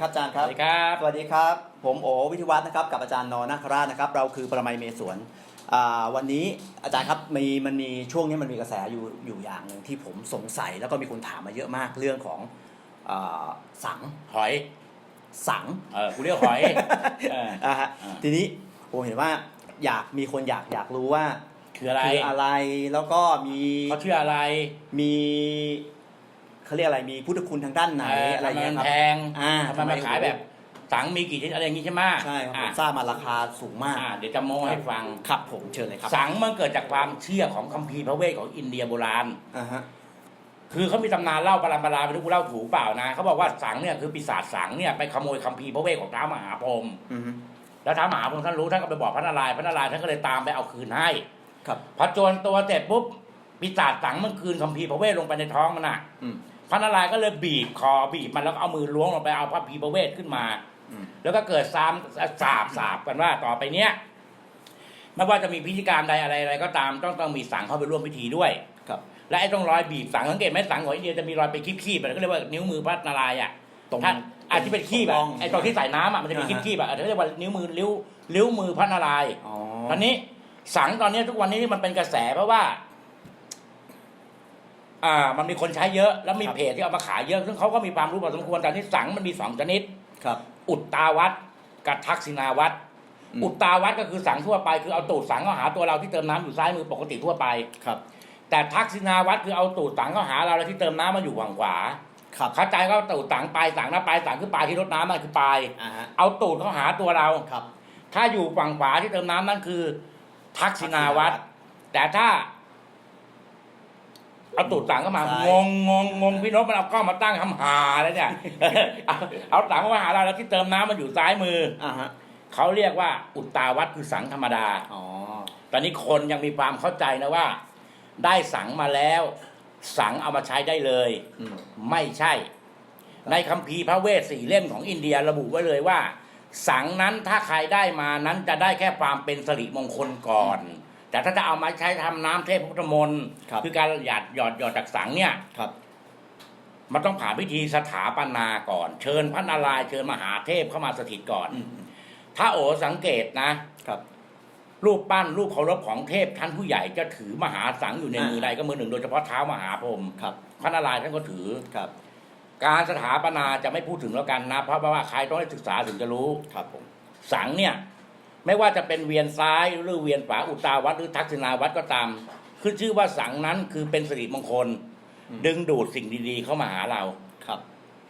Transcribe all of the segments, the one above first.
ครับอาจารย์คสรับวัสดีครับ สวัสดีครับ ผมโอวิทยวัฒน์นะครับกับอาจารย์นอนาคราชนะครับ เราคือประไมเมสวนอ่าวันนี้อาจารย์ครับมีมันมีช่วงนี้มันมีกระแสอยู่อยู่อย่างหนึ่งที่ผมสงสัยแล้วก็มีคนถามมาเยอะมากเรื่องของอาสังหอย สังเออกูเรียกหอยเอออ่าฮะอ่าทีนี้ผมเห็นว่าอยากมีคนอยากอยากรู้ว่าคืออะไรคืออะไรแล้วก็มีเขาชื่ออะไรมี เขาเรียกอะไรมีพุทธคุณทางด้านไหนเอะไรอย่างเงี้ยครับทำไมมันแพงอ่าทำไมมาขายแบบสังมีกี่ชนิดอะไรอย่างงี้ใช่ไหมใช่ครับผอะมทราบมาราคาสูงมากอะเดี๋ยวจะโม้ให้ฟังครับผมเชิญเลยครับสังมันเกิดจากความเชื่อของคัมภีร์พระเวทของอินเดียโบราณอ่าฮะคือเขามีตำนานเล่าปรำปราไม่รู้กูเล่าถูกเปล่านะเขาบอกว่าสังเนี่ยคือปีศาจสังเนี่ยไปขโมยคัมภีร์พระเวทของท้าวมหาพรหมอือฮึแล้วท้าวมหาพรหมท่านรู้ท่านก็ไปบอกพระนารายณ์พระนารายณ์ท่านก็เลยตามไปเอาคืนให้ ครับพอโจรตัวเสร็จปุ๊บปีศาจสังมันคืนคัมภีร์พระเวทลงไปในท้องมันน่ะอืม พระนารายณ์ก็เลยบีบคอบีบมันแล้วก็เอามือล้วงลงไปเอาพระพีประเวทขึ้นมา อืม แล้วก็เกิดซ้ำสาบสาบกันว่าต่อไปเนี้ยไม่ว่าจะมีพิธีการใดอะไรอะไรก็ตามต้องต้องมีสังเข้าไปร่วมพิธีด้วย ครับ และไอ้ต้องรอยบีบสังสังเกตไหมสังของอินเดียจะมีรอยไปคีบๆอะก็เรียกว่านิ้วมือพระนารายณ์อะ ตรง ถ้าอาจจะเป็นคีบตรอะงไอ้ตรงที่ใส่น้ำอะมันจะมีอ่าฮะคีบๆอะเขาเรียกว่านิ้วมือลิ้วลิ้วมือพระนารายณ์อ๋อ ตอนนี้สังตอนนี้ทุกวันนี้ที่มันเป็นกระแสเพราะว่า อ่ามันมีคนใช้เยอะแล้วมีเพจที่เอามาขายเยอะ ซึ่งเขาก็มีความรู้พอสมควรแต่ที่สังมันมีสองชนิด ครับ อุตตาวัตกับทักษิณาวัตอืม อุตตาวัตก็คือสังทั่วไปคือเอาตูดสังเข้าหาตัวเราที่เติมน้ำอยู่ซ้ายมือปกติทั่วไป ครับแต่ทักษิณาวัตคือเอาตูดสังเข้าหาเราแล้วที่เติมน้ำมาอยู่ฝั่งขวาครับเข้าใจก็ตูดสังปลายสังนะปลายสังคือปลายที่รดน้ำนั่นคือปลายอ่าฮะเอาตูดเข้าหาตัวเรา ครับถ้าอยู่ฝั่งขวาที่เติมน้ำนั่นคือ ทักษิณาวัตแต่ถ้า เอาตูดต่างเข้ามา ซ้าย งงงงงงพี่นพมันเอากล้องมาตั้งทำหาแล้วเนี่ย เอาเอาต่างเข้ามาหาเราแล้วที่เติมน้ำมันอยู่ซ้ายมือ อ่าฮะเขาเรียกว่าอุตตาวัตคือสังธรรมดา อ๋อตอนนี้คนยังมีความเข้าใจนะว่า ได้สังมาแล้ว สังเอามาใช้ได้เลย อืมไม่ใช่ ในคัมภีร์พระเวทสี่เล่มของอินเดียระบุไว้เลยว่า สังนั้นถ้าใครได้มานั้นจะได้แค่ความเป็นสิริมงคลก่อน แต่ถ้าจะเอามาใช้ทำน้ำเทพพุทธมนต์ครับอการหยาดหยอดหยอดจากสังเนี่ยครับ มันต้องผ่านพิธีสถาปนาก่อน เชิญพระนารายณ์เชิญมหาเทพเข้ามาสถิตก่อนอืมอืมถ้าโอสังเกตนะครับ รูปปั้นรูปเคารพของเทพท่านผู้ใหญ่จะถือมหาสังอยู่ในมืออ่าใดก็มือหนึ่งโดยเฉพาะเท้ามหาพรหมครับพระนารายณ์ท่านก็ถือครับ การสถาปนาจะไม่พูดถึงแล้วกันนะเพราะว่าใครต้องได้ศึกษาถึงจะรู้ครับผมสังเนี่ย ไม่ว่าจะเป็นเวียนซ้ายหรือเวียนขวาอุตตาวัดหรือทักษิณาวัดก็ตาม ขึ้นชื่อว่าสังนั้นคือเป็นสิริมงคลอืมดึงดูดสิ่งดีๆเข้ามาหาเราครับ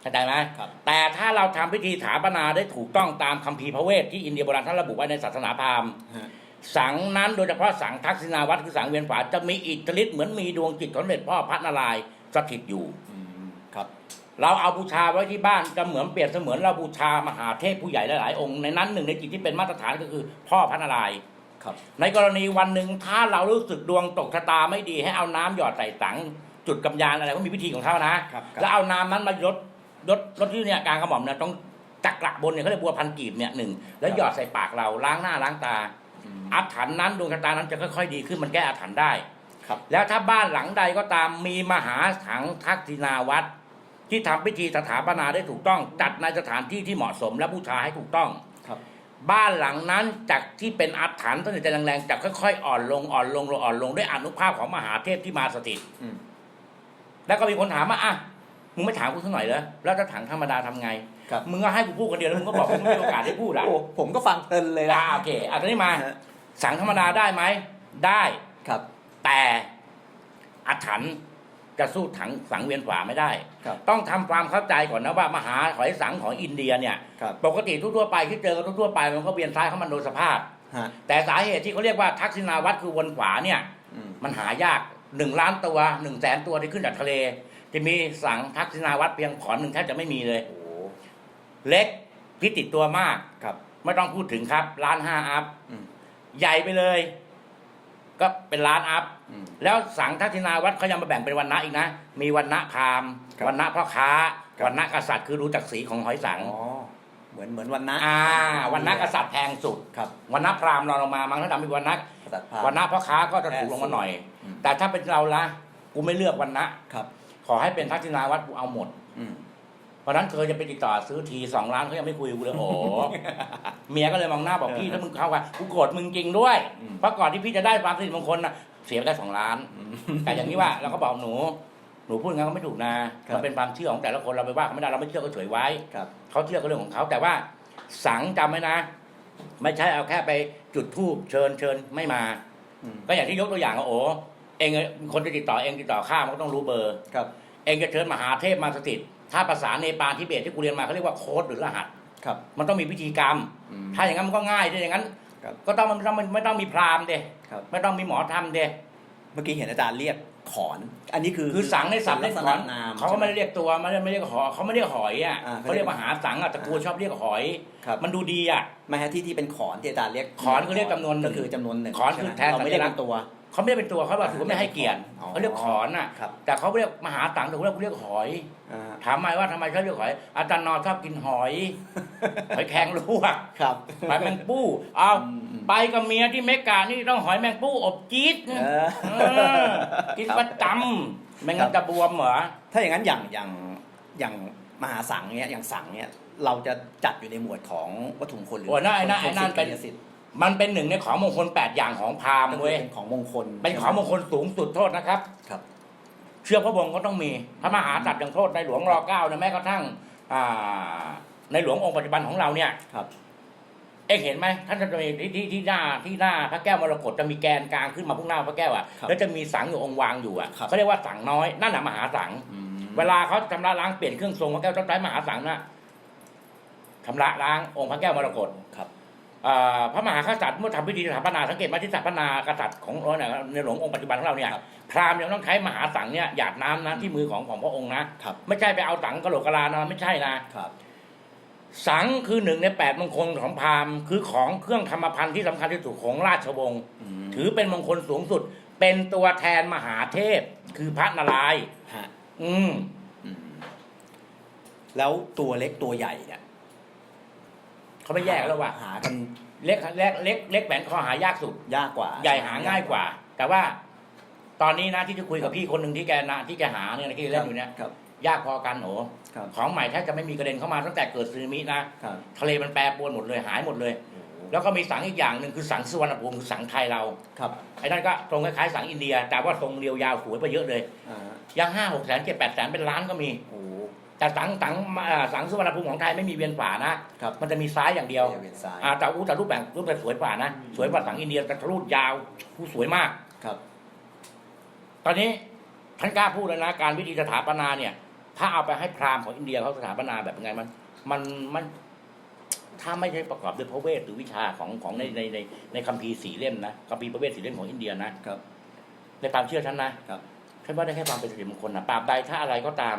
เข้าใจไหมครับแต่ถ้าเราทำพิธีถาปนาได้ถูกต้องตามคัมภีร์พระเวทที่อินเดียโบราณท่านระบุไว้ในศาสนาพราหมณ์ฮะสังนั้นโดยเฉพาะสังทักษิณาวัดคือสังเวียนขวาจะมีอิทธิฤทธิ์เหมือนมีดวงจิตของสมเด็จพ่อพระนารายณ์สถิตอยู่อืมครับ เราเอาบูชาไว้ที่บ้านจะเหมือนเปรียบเสมือนเราบูชามหาเทพผู้ใหญ่หลายๆองค์ในนั้นหนึ่งในจิตที่เป็นมาตรฐานก็คือ พ่อพระนารายณ์ครับ ในกรณีวันหนึ่งถ้าเรารู้สึกดวงตกชะตาไม่ดีให้เอาน้ำหยอดใส่สัง จุดกำยานอะไรก็มีพิธีของเขานะครับครับ แล้วเอาน้ำนั้นมาลดลดลดที่เนี่ยกลางกระหม่อมเนี่ยต้องจักระบนเนี่ยเขาเรียกบัวพันกีบเนี่ยหนึ่งแล้วหยอดใส่ปากเราล้างหน้าล้างตาอืมอาถรรพ์นั้นดวงชะตานั้นจะค่อยๆดีขึ้นมันแก้อาถรรพ์ได้ ครับ แล้วถ้าบ้านหลังใดก็ตามมีมหาถังทักษิณาวัด ที่ทำพิธีสถาปนาได้ถูกต้อง จัดในสถานที่ที่เหมาะสมและบูชาให้ถูกต้อง ครับ บ้านหลังนั้นจากที่เป็นอาถรรพ์ต้นจะแรงๆจะค่อยๆ อ่อนลงอ่อนลงอ่อนลงด้วยอนุภาพของมหาเทพที่มาสถิตอืม แล้วก็มีคนถามว่าอะมึงไม่ถามกูสักหน่อยเหรอแล้วถ้าถังธรรมดาทำไงครับ มึงก็ให้กูพูดคนเดียวแล้วมึงก็บอกมึงไม่มีโอกาสได้พูดอะโอ้ผมก็ฟังเพลินเลยนะอ่าโอเคอะตอนนี้มา ฮะสังธรรมดาได้ไหมได้ ครับ แต่อาถรรพ์ จะสู้ถังสังเวียนขวาไม่ได้ ครับต้องทำความเข้าใจก่อนนะว่ามหาหอยสังของอินเดียเนี่ยครับปกติทั่วๆไปที่เจอกันทั่วๆไปมันก็เวียนซ้ายเข้ามาโดยสภาพ ฮะแต่สาเหตุที่เขาเรียกว่าทักษิณาวัตคือวนขวาเนี่ยอืมมันหายากหนึ่งล้านตัวหนึ่งแสนตัวที่ขึ้นจากทะเล จะมีสังทักษิณาวัตเพียงขอนหนึ่งแทบจะไม่มีเลย โอ้เล็กพิติดตัวมาก ครับ ไม่ต้องพูดถึงครับล้านห้าอัพอืม ใหญ่ไปเลย ก็เป็นล้านอัพ อืม แล้วสังทักษิณาวัดเขายังมาแบ่งเป็นวันณะอีกนะ มีวันณะพราหมณ์ครับวันณะพ่อค้าครับ วันณะกษัตริย์คือรู้จักสีของหอยสังอ๋อเหมือนเหมือนวันนะอ่าวันณะกษัตริย์แพงสุดครับวันณะพราหมณ์รองลงมามั้งถ้าดำมีวันณะกษัตริย์พราหมณ์วันณะพ่อค้าก็จะถูกลงมาหน่อย อืม แต่ถ้าเป็นเราละกูไม่เลือกวันณะ ครับ ขอให้เป็นทักษิณาวัดกูเอาหมด อืม เพราะฉะนั้นเคยจะไปติดต่อซื้อทีสองล้านเขายังไม่คุยกับกูเลยโอ้ เมียก็เลยมองหน้าบอกพี่ถ้ามึงเข้ามากูโกรธมึงจริงด้วยอืม เพราะก่อนที่พี่จะได้ความสิริมงคลนะเสียไปได้สองล้านอืมแต่อย่างนี้ว่าเราก็บอกหนู หนูพูดงั้นก็ไม่ถูกนะครับมันเป็นความเชื่อของแต่ละคนเราไปว่าเขาไม่ได้เราไม่เชื่อก็เฉยไว้ ครับ เขาเชื่อก็เรื่องของเขาแต่ว่าสังจำไว้นะ ไม่ใช่เอาแค่ไปจุดธูปเชิญเชิญไม่มา อืม ก็อย่างที่ยกตัวอย่างว่าโอ้เองคนจะติดต่อเองติดต่อข้ามันก็ต้องรู้เบอร์ ครับ เองจะเชิญมหาเทพมาสถิต ถ้าภาษาเนปาลทิเบตที่กูเรียนมาเขาเรียกว่าโค้ดหรือรหัสครับ มันต้องมีพิธีกรรมอืมถ้าอย่างนั้นมันก็ง่ายถ้าอย่างนั้นครับก็ต้องไม่ต้องไม่ต้องมีพราหมณ์เดครับไม่ต้องมีหมอทำเดเมื่อกี้เห็นอาจารย์เรียกขอน อันนี้คือคือสังในศัพท์เรียกขอนนามเขาก็ไม่ได้เรียกตัวไม่ได้ไม่เรียกหอเขาไม่เรียกหอยอะอ่าเขาเรียกมหาสังอะตระกูลชอบเรียกหอยครับมันดูดีอะไม่ฮะที่ที่เป็นขอนที่อาจารย์เรียกขอนคือเรียกจำนวนหนึ่ก็งคือจำนวนหนึ่งขอนคือใช่ไหมแทนเราไม่ได้สัญลัเป็กษณ์นตัว เขาไม่ได้เป็นตัวเขาแบบถือว่าไม่ให้เกียรติอ๋อเขาเรียกขอนน่ะ ครับ แต่เขาเรียกมหาสังแต่เขาเรียกเรียกหอย อ่าถามไหมว่าทำไมเขาเรียกหอย อาจารย์นอชอบกินหอยหอยแครงลวกครับ หอยแมงปู้เอาอืมอืม ไปกับเมียที่เมกานี่ต้องหอยแมงปู้อบจี๊ดเออ เออกินประจำไม่งั้นจะบวมเหรอ ถ้าอย่างนั้นอย่างอย่างอย่างมหาสังเนี้ยอย่างสังเนี้ยเราจะจัดอยู่ในหมวดของวัตถุมงคลหรือโอ้นั่นไอ้นั่นไอ้นั่นเป็นสิทธิ์ มันเป็นหนึ่งในของมงคลแปดอย่างของพราหมก็ณ์คือเว้ยเป็นของมงคลเป็นของมงคลสูงสุดโทษนะครับ ครับ เชื่อพระวงศ์ก็ต้องมี พระมหากษัตริย์อย่างโทษในหลวงรอเก้าเนี่ยแม้กระทั่งอ่าในหลวงองค์ปัจจุบันของเราเนี่ยครับ เอ็งเห็นไหมท่านจะมีที่ที่ที่หน้าที่หน้าพระแก้วมรกตจะมีแกนกลางขึ้นมาพุ่งหน้าพระแก้วอะครับแล้วจะมีสังอยู่องค์วางอยู่อะครับเขาเรียกว่าสังน้อยนั่นแหะมหาสังอืมเวลาเขาชำระล้างเปลี่ยนเครื่องทรงพระแก้วต้องใช้มหาสังนะชำระล้างองค์พระแก้วมรกตครับอ่า พระมหากษัตริย์เมื่อทำพิธีสถาปนาสังเกตไหมาที่สถาปนากษัตริย์ของเราเนี่ยในหลวงองค์ปัจจุบันของเราเนี่ยครับพราหมณ์ยังต้องใช้มหาสังเนี่ยหยาดน้ำนะที่มือของของพระองค์นะครับไม่ใช่ไปเอาสังกะโหลกกะลานะไม่ใช่นะครับสังคือหนึ่งในแปดมงคลของพราหมณ์คือของเครื่องธรรมพันธ์ที่สำคัญที่สุดของราชวงศ์อืมถือเป็นมงคลสูงสุด เป็นตัวแทนมหาเทพ คือพระนารายณ์ฮะอืมอืมแล้วตัวเล็กตัวใหญ่เนี่ย เขาไม่แยกแล้วว่ะหากันเล็กเล็กเล็กเล็กแหวนคอหายากสุด ยากกว่าใหญ่หาง่ายกว่า แต่ว่า ตอนนี้นะที่จะคุยกับพี่คนหนึ่งที่แกนะที่แกหาเนี่ยนะที่เล่นอยู่เนี่ยครับ ยากพอกันโหครับของใหม่แทบจะไม่มีกระเด็นเข้ามาตั้งแต่เกิดสึนามินะครับทะเลมันแปรปรวนหมดเลยหายหมดเลยโอ้โหแล้วก็มีสังอีกอย่างหนึ่งคือสังสุวรรณภูมิคือสังไทยเราครับไอ้นั่นก็ทรงคล้ายๆสังอินเดีย แต่ว่าทรงเรียวยาวสวยไปเยอะเลยอ่ายังห้าหกแสนเจ็ดแปดแสนเป็นล้านก็มี โอ้โห แต่สังสังอ่าสังสุวรรณภูมิของไทยไม่มีเวียนฝานะครับมันจะมีซ้ายอย่างเดียว เวียนซ้ายอ่าแต่อู้แต่รูปแบบรูปแบบสวยกว่านะ สวยกว่าสังอินเดียแต่ทะลุยาวผู้สวยมาก ครับ ตอนนี้ท่านกล้าพูดแล้วนะการวิธีสถาปนาเนี่ย ถ้าเอาไปให้พราหมณ์ของอินเดียเขาสถาปนาแบบยังไงมัน มันมันถ้าไม่ใช่ประกอบด้วยพระเวทหรือวิชาของของในในในในคัมภีร์สีเล่มนะคัมภีร์พระเวทสีเล่มของอินเดียนะครับ ในความเชื่อท่านนะครับท่านว่าได้แค่ความเป็นสิริมงคลนะปราบใดถ้าอะไรก็ตาม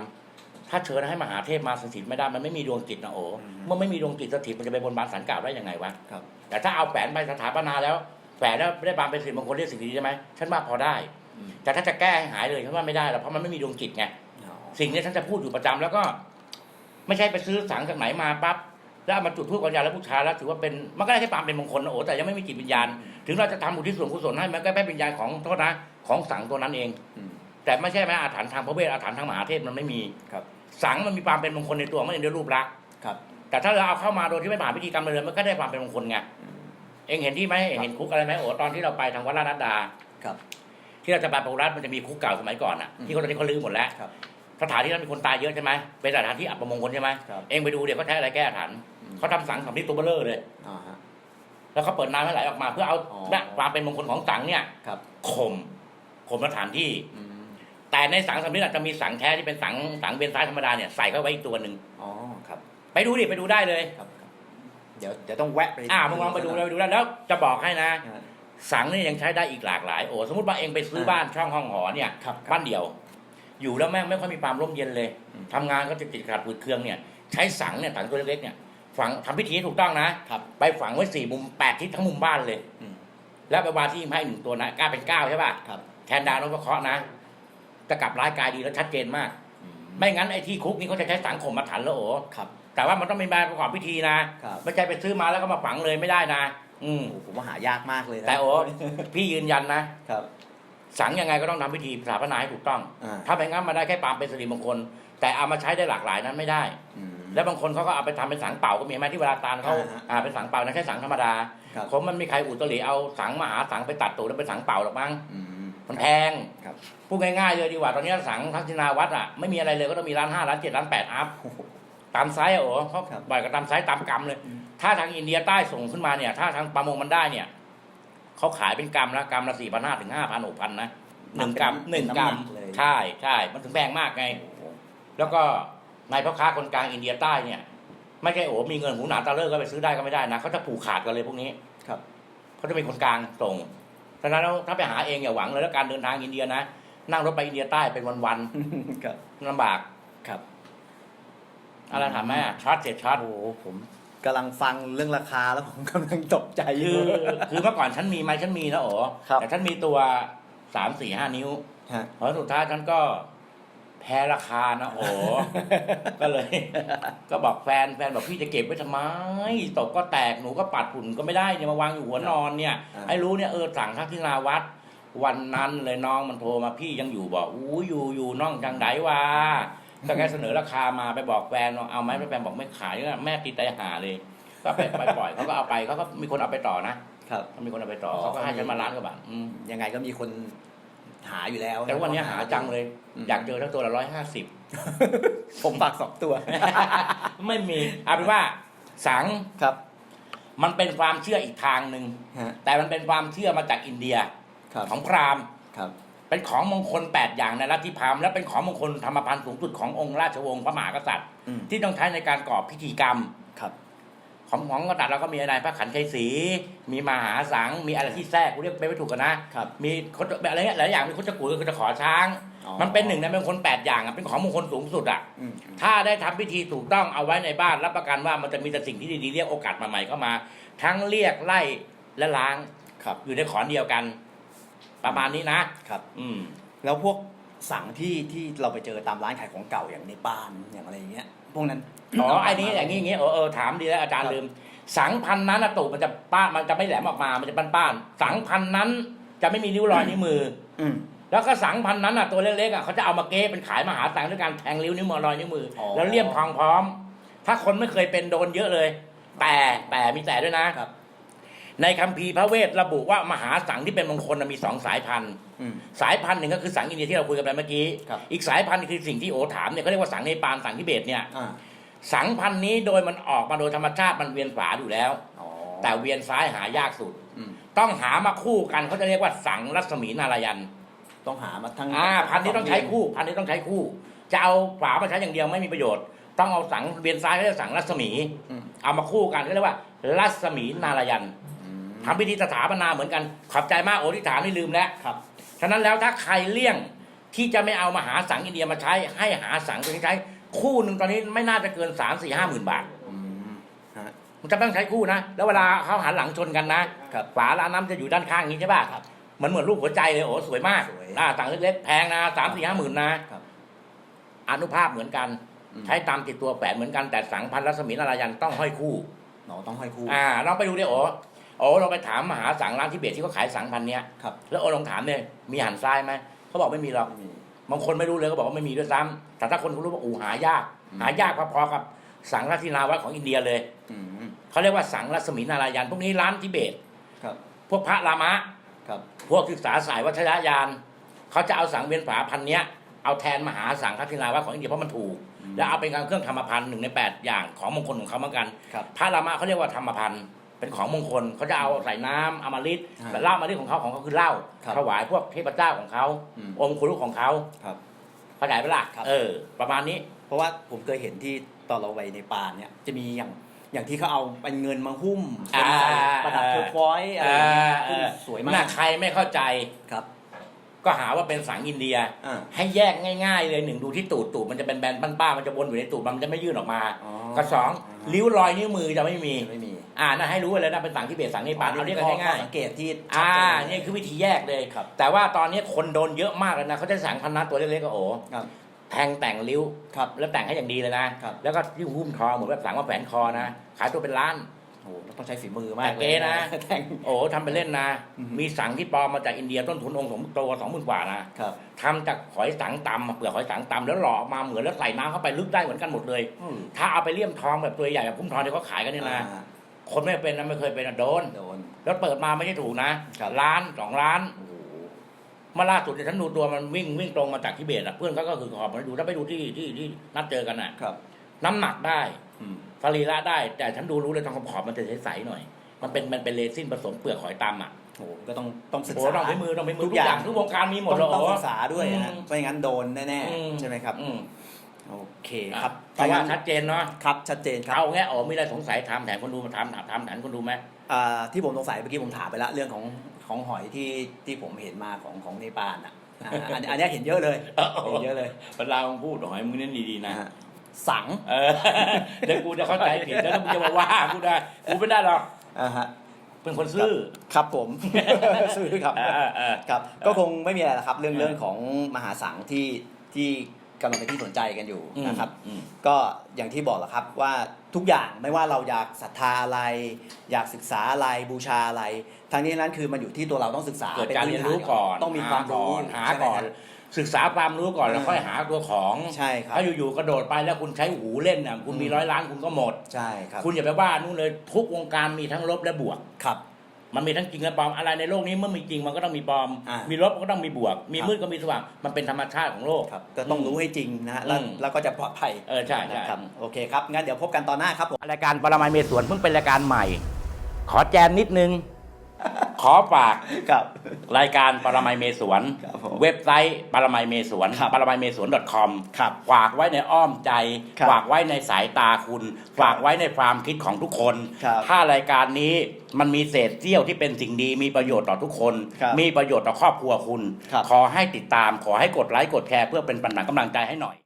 ถ้าเชิญให้มหาเทพมาสถิตไม่ได้มันไม่มีดวงจิตนะโอ้เมื่อไม่มีดวงจิตสถิตมันจะไปบนบานสารกล่าวได้ยังไงวะครับแต่ถ้าเอาแฝนไปสถาปนาแล้วแฝนแล้วได้บานเป็นสิริมงคลเรียกสิ่งดีใช่ไหมฉันว่าพอได้อืมแต่ถ้าจะแก้ให้หายเลยฉันว่าไม่ได้หรอกเพราะมันไม่มีดวงจิตไงอ๋อสิ่งนี้ฉันจะพูดอยู่ประจำแล้วก็ ไม่ใช่ไปซื้อสังจากไหนมาปั๊บแล้วเอามาจุดธูปกัญญาแล้วบูชาแล้วถือว่าเป็นมันก็ได้แค่ความเป็นมงคลนะโอ้แต่ยังไม่มีจิตวิญญาณ ถึงเราจะทำอุทิศส่วนกุศลให้มันก็แค่เป็นวิญญาณของโทษนะของสังตัวนั้นเองอืมแต่ไม่ใช่ไหมอาถรรพ์ทางพระเวทอาถรรพ์ทางมหาเทพมันไม่มีครับ สังมันมีความเป็นมงคลในตัวไม่ได้ด้วยรูปลักษณ์ครับ แต่ถ้าเราเอาเข้ามาโดยที่ไม่ผ่านพิธีกรรมเลยมันก็ได้ความเป็นมงคลไงอืมเองเห็นที่ไหมเห็นคุกอะไรไหมโอ้ตอนที่เราไปทางวัดราชนัดดาครับ ที่เราจะไปปรุรัตน์มันจะมีคุกเก่าสมัยก่อนอะอืมที่เขาตอนนี้เขาลื้อหมดแล้วครับสถานที่นั้นมีคนตายเยอะใช่ไหมเป็นสถานที่อับประมงคลใช่ไหมครับเองไปดูเดี๋ยวเขาใช้อะไรแก้อาถรรพ์อืมเขาทำสังสำริดตัวเบลเลอร์เลยอ่าฮะแล้วเขาเปิดน้ำให้ไหลออกมาเพื่อเอาอ๋อเนี่ยความเป็นมงคลของสังเนี่ยครับข่มข่มสถานที่อืม แต่ในสังสำริดอาจจะมีสังแท้ที่เป็นสังสังเบนซ้ายธรรมดาเนี่ยใส่เข้าไว้อีกตัวหนึ่งอ๋อครับ ไปดูดิไปดูได้เลยครับครับเดี๋ยวเดี๋ยวต้องแวะไปอ่ามึงลองไปดูเลยไปดูได้แล้วจะบอกให้นะอ่าสังนี่ยังใช้ได้อีกหลากหลายโอ้สมมติว่าเองไปซื้อบ้านช่องห้องหอเนี่ยครับบ้านเดี่ยว อยู่แล้วแม่งไม่ค่อยมีความร่มเย็นเลยอืมทำงานก็จะติดขัดปืดเครื่องเนี่ยใช้สังเนี่ยสังตัวเล็กๆเนี่ยฝังทำพิธีให้ถูกต้องนะครับไปฝังไว้สี่มุมแปดทิศทั้งมุมบ้านเลยอืมแล้วไปวางที่ให้หนึ่งตัวนะกล้าเป็นเก้าใช่ป่ะครับแทนดาวนพเคราะห์นะ จะกลับร้ายกายดีแล้วชัดเจนมากอืมไม่งั้นไอ้ที่คุกนี่เขาจะใช้สังข่มมาถันแล้วโอ้ครับ แต่ว่ามันต้องมีใบประกอบพิธีนะครับไม่ใช่ไปซื้อมาแล้วก็มาฝังเลยไม่ได้นะ อืมโอ้ผมว่าหายากมากเลยนะแต่โอ้พี่ยืนยันนะครับสังยังไงก็ต้องทำพิธีสถาปนาให้ถูกต้องอ่าถ้าไม่งั้นมาได้แค่ปามเป็นสิริมงคล แต่เอามาใช้ได้หลากหลายนั้นไม่ได้อืมแล้วบางคนเขาก็เอาไปทำเป็นสังเป่าก็มีเห็นไหมที่เวลาตาลเขาอ่าฮะอ่าเป็นสังเป่านะแค่สังธรรมดาครับผมมันมีใครอุตริเอาสังมหาสังไปตัดตูดแล้วเป็นสังเป่าหรอกมั้งอืมมันแพงครับ พูดง่ายๆเลยดีกว่าตอนนี้สังทักษิณาวัดอะไม่มีอะไรเลยก็ต้องมีร้านห้าร้านเจ็ดร้านแปดอัพโอ้โหตามไซส์อะโอ้เขาครับบ่อยกับตามไซส์ตามกรรมเลยอืมถ้าทางอินเดียใต้ส่งขึ้นมาเนี่ย ถ้าทางประมงมันได้เนี่ยเขาขายเป็นกรรมละกรรมละสี่พันห้าถึงห้าพันหกพันนะหนึ่งกรรมหนึ่งกรรมเลยใช่ใช่มันถึงแพงมากไงโอ้โหแล้วก็นายพ่อค้าคนกลางอินเดียใต้เนี่ย ไม่ใช่โอ้มีเงินหูหนาตาเลิกก็ไปซื้อได้ก็ไม่ได้นะเขาจะผูกขาดกันเลยพวกนี้ครับเขาจะเป็นคนกลางส่ง ฉะนั้นแล้วถ้าไปหาเองอย่าหวังเลยแล้วการเดินทางอินเดียนะ นั่งรถไปอินเดียใต้เป็นวันครับๆลำบากครับอะไรถามแม่ช็อตเสร็จช็อตโอ้โหผมกำลังฟังเรื่องราคาแล้วผมกำลังตกใจอคืยู่ อคือเมื่อก่อนฉันมีไหมฉันมีนะโอ้ครับ แต่ฉันมีตัวสามสี่ห้านิ้ว ฮะ เพราะสุดท้ายฉันก็ แพ้ราคานะโอ้ก็เลย ก็บอกแฟนแฟนบอกพี่จะเก็บไว้ทำไมตกก็แตกหนูก็ปัดฝุ่นก็ไม่ได้เนี่ยมาวางอยู่หัวนอนเนี่ยอ่าให้รู้เนี่ยเออสั่งทักที่ลาวัด วันนั้นเลยน้องมันโทรมาพี่ยังอยู่บอกอู้อยู่อยู่น้องจังไดวะก็แกเสนอราคามาไปบอกแฟนว่าเอาไหมแฟนบอกไม่ขายแม่ติดใจหาเลย ก็ไปไปปล่อยเขาก็เอาไปเขาก็มีคนเอาไปต่อนะครับมีคนเอาไปต่ออ๋อเขาก็ให้ฉันมาล้านกว่าบาทอืมยังไงก็มีคน หาอยู่แล้ว แต่วันนี้หาจังเลยอืมอยากเจอทั้งตัวละร้อยห้าสิบผมฝากสองตัว ไม่มีเอาเป็นว่าสังครับ มันเป็นความเชื่ออีกทางหนึ่งฮะแต่มันเป็นความเชื่อมาจากอินเดียครับของพราหมณ์ครับเป็นของมงคล 8 อย่างในลัทธิพราหมณ์และเป็นของมงคลธรรมพันธ์สูงสุดขององค์ราชวงศ์พระมหากษัตริย์อืมที่ต้องใช้ในการก่อพิธีกรรมครับ ของของกษัตริย์เราก็มีอะไรพระขันธ์ชัยศรีมีมหาสังมีอะไรที่แทรกกูเรียกไปไม่ถูกกันนะครับ มีคนอะไรเงี้ยหลายอย่างมีคนจะกูคือจะขอช้าง อ๋อมันเป็นหนึ่งในมงคลแปดอย่างอะเป็นของมงคลสูงสุดอะ อืมถ้าได้ทำพิธีถูกต้องเอาไว้ในบ้านรับประกันว่ามันจะมีแต่สิ่งที่ดีๆเรียกโอกาสมาใหม่เข้ามา ทั้งเรียกไล่และล้างครับอยู่ในขอนเดียวกัน ประมาณนี้นะครับ อืม แล้วพวก สังที่ที่เราไปเจอตามร้านขายของเก่าอย่างในบ้านอย่างอะไรอย่างเงี้ย พวกนั้นอ๋อไอ้นี้อย่างนี้อย่างนี้เออเออถามดีแล้วอาจารย์ลืม สังพันนั้นนะตูดมันจะป้านมันจะไม่แหลมออกมา มันจะป้านๆสังพันนั้น จะไม่มีนิ้วรอยนิ้วมือ อืม แล้วก็สังพันนั้นอะตัวเล็กๆอะเขาจะเอามาเก้เป็นขายมหาสังด้วยการแทงริ้วนิ้วมือรอยนิ้วมือออแล้วเลี่ยมทองพร้อม ถ้าคนไม่เคยเป็นโดนเยอะเลย แต่แต่มีแต่ด้วยนะครับ ในคัมภีร์พระเวทระบุว่ามหาสังที่เป็นมงคลน่ะมีสองสายพันธุ์ อืม สายพันธุ์หนึ่งก็คือสังอินเดียที่เราคุยกันไปเมื่อกี้ ครับ อีกสายพันธุ์คือสิ่งที่โอถามเนี่ยเขาเรียกว่าสังเนปาลสังทิเบตเนี่ย อ่าสังพันธุ์นี้โดยมันออกมาโดยธรรมชาติมันเวียนฝาอยู่แล้ว อ๋อแต่เวียนซ้ายหายากสุด อืมต้องหามาคู่กันเขาจะเรียกว่าสังรัศมีนารายันต้องหามาทั้งอ่าพันธุ์นี้ต้องใช้คู่ พันธุ์นี้ต้องใช้คู่ จะเอาฝามาใช้อย่างเดียวไม่มีประโยชน์ ต้องเอาสังเวียนซ้ายเขาเรียกสังรัศมี อืมเอามาคู่กันก็เรียกว่า รัศมีนารายันอืม ทำพิธีสถาปนาเหมือนกันขอบใจมากโอที่ถามไม่ลืมแล้วครับ ฉะนั้นแล้วถ้าใครเลี่ยงที่จะไม่เอามาหาสังอินเดียมาใช้ให้หาสังตัวนี้ใช้คู่หนึ่งตอนนี้ไม่น่าจะเกินสามสี่ห้าหมื่นบาท อืมฮะ มันจะต้องใช้คู่นะ แล้วเวลาเขาหันหลังชนกันนะครับ ฝาร้านน้ำจะอยู่ด้านข้างอย่างนี้ใช่ป่ะครับมันเหมือนรูปหัวใจเลยโอ้สวยมากสวยอ่าสั่งเล็กๆแพงนะสามสี่ห้าหมื่นนะครับอนุภาพเหมือนกัน อืม ใช้ตามติดตัวแฝนเหมือนกันแต่สังพันรัศมีนารายันต้องห้อยคู่ หนอต้องห้อยคู่ อ่าลองไปดูดิโอ้ โอ้ลองไปถามมหาสังร้านทิเบตที่เขาขายสังพันเนี้ยครับ แล้วโอ้ลองถามเนี่ยมีหันซ้ายไหมเขาบอกไม่มีหรอกมีบางคนไม่รู้เลยก็บอกว่าไม่มีด้วยซ้ำแต่ถ้าคนเขารู้ว่าอูหายากอืมหายากพอๆกับสังรัตินาวัดของอินเดียเลยอืมเขาเรียกว่าสังรัศมีนารายันพวกนี้ร้านทิเบตครับ พวกพระรามะครับ พวกศึกษาสายวัชรยานเขาจะเอาสังเวียนฝาพันเนี้ยเอาแทนมหาสังฆทินาวัดของอินเดียเพราะมันถูก แล้วเอาเป็นการเครื่องธรรมพันธ์หนึ่งในแปดอย่างของมงคลของเขาเหมือนกันครับพระรามะเขาเรียกว่าธรรมพันธ์ เป็นของมงคลเขาจะเอาใส่น้ำอมฤตอ่าแต่เหล้าอมฤตของเขาของเขาคือเหล้าครับถวายพวกเทพเจ้าของเขาอืม องค์คุรุของเขาครับ เข้าใจไหมล่ะครับ เออ ประมาณนี้ เพราะว่าผมเคยเห็นที่ตอนเราไปในป่าเนี่ยจะมีอย่างอย่างที่เขาเอาเป็นเงินมาหุ้มเป็นอ่าใส่ประดับเทอร์ฟอยซ์อะไรอย่างเงี้ยซึ่งสวยมาน่ากใครไม่เข้าใจครับก็หาว่าเป็นสังอินเดีย อ่า ให้แยกง่าย ๆ เลยหนึ่งดูที่ตูดตูดมันจะเป็นแบนๆป้าๆมันจะวนอยู่ในตูดมันจะไม่ยื่นออกมาอ๋อก็สองริ้วรอยนิ้วมือจะไม่มี ไม่มี อ่าน่าให้รู้ไว้เลยนะเป็นสังที่เบสสังนี่ปานเอาเรียกกันข้ง่ายสังเกตที่ๆชัดอ่าเจนนี่คือวิธีแยกเลยครับแต่ว่าตอนนี้คนโดนเยอะมากเลยนะเขาจะสั่งพันนัดตัวเล็กๆก็โอ้ครับแทงแต่งริ้วครับแล้วแต่งให้อย่างดีเลยนะครับแล้วก็ที่หุ้มทองเหมือนแบบสังว่าแฝนคอนะขายตัวเป็นล้านโอ้โหต้องใช้ฝีมือมากแต่เก๋นะแทงโอ้ทำไปเล่นนะอือหือมีสังที่ปลอมมาจากอินเดียต้นทุนองค์สมตัวสองหมื่นกว่านะครับทำจากหอยสังตำอะเปลือกหอยสังตำแล้วหล่อออกมาเหมือนแล้วใส่น้ำเข้าไปลึกได้เหมือนกันหมดเลยอืมถ้าเอาไปเลี่ยมทองแบบตัวใหญ่แบบพุ่มทองที่เขาขายกันเนี่ยนะอ่า คนไม่เป็นนะไม่เคยเป็นนะโดนโดน แล้วเปิดมาไม่ใช่ถูกนะครับ ล้านสองล้าน โอ้โหเมาล่าสุดเนี่ยฉันดูตัวมันวิ่งวิ่งตรงมาจากทิเบตอะเพื่อนเขาก็คือขอบมาดูถ้าไปดูที่ที่ที่นัดเจอกันอะ ครับน้ำหนักได้อืมสรีระได้ แต่ฉันดูรู้เลยตรงขอบๆมันจะใสๆหน่อย มันเป็นมันเป็นเรซินผสมเปลือกหอยตำอะโอ้โหก็ต้องต้องศึกโอ้ษา ต้องใช้มือต้องใช้มือทุทุกกออย่างย่างทุกวงการมีหมดต้องเลยต้องโอ้ ศึกษาด้วยนะอืมไม่งั้นโดนแน่อืๆใช่ไหมครับ อืม โอเคครับเพราะว่าถ้งั้นชัดเจนเนาะครับชัดเจนครับเอาแง่อ๋อมีอะไรสงสัยถามแทนคนดูมาถามถามถามแทนคนดูไหมอ่าที่ผมสงสัยเมื่อกี้ผมถามไปแล้วเรื่องของของหอยที่ที่ผมเห็นมาของของเนปาลอะอ่าอันอันเนี้ยเห็นเยอะเลยเห็นเยอะเลยเวลามึงพูดหน่อยมึงเน้นดีๆนะนะฮะสังเออเดี๋ยวกูจะเข้าใจผิดแล้วมึงจะมาว่ากูได้กูไม่ได้หรอกอ่าฮะเป็นคนซื่อครับผมซื้อครับเออเออครับ ก็คงไม่มีอะไรละครับ เรื่องเออเรื่องของมหาสังที่ที่ กำลังเป็นที่สนใจกันอยู่นะครับ อืมก็อย่างที่บอกแหละครับว่าทุกอย่างไม่ว่าเราอยากศรัทธาอะไร อยากศึกษาอะไรบูชาอะไรทางนี้นั้นคือมันอยู่ที่ตัวเราต้องศึกษาเกิดป็การพื้เรียนฐรู้ก่อนต้องมีความรู้หาใช่ไหมก่อนฮะศึกษาความรู้ก่อนแล้วอ่าค่อยหาตัวของใช่ครับ ถ้าอยู่ๆกระโดดไปแล้วคุณใช้หูเล่นน่ะคุณมีอืม ร้อยล้านคุณก็หมด ใช่ครับคุณอย่าไปว่านู่นเลยทุกวงการมีทั้งลบและบวก ครับ มันมีทั้งจริงและปลอมอะไรในโลกนี้เมื่อมีจริงมันก็ต้องมีปลอม อ่ามีมีลบก็ต้องมีบวก มีครับ มืดก็มีสว่าง มันเป็นธรรมชาติของโลก ครับก็ต้องรู้ให้จริงนะฮะแล้วอืม แล้วก็จะปลอดภัยเออใช่ใช่ นะครับโอเคครับงั้นเดี๋ยวพบกันตอนหน้าครับผม รายการปรมัยเมสวนเพิ่งเป็นรายการใหม่ ขอแจมนิดนึง ขอฝากครับ รายการปรมัยเมสวน ครับผมเว็บไซต์ปรมัยเมสวนครับปรมัยเมสวน .com ครับฝากไว้ในอ้อมใจ ครับฝากไว้ในสายตาคุณ ฝากไว้ในความคิดของทุกคน ครับถ้ารายการนี้มันมีเศษเสี้ยวที่เป็นสิ่งดี มีประโยชน์ต่อทุกคน ครับมีประโยชน์ต่อครอบครัวคุณ ครับ ขอให้ติดตาม ขอให้กดไลค์กดแชร์เพื่อเป็นปัญญากำลังใจให้หน่อย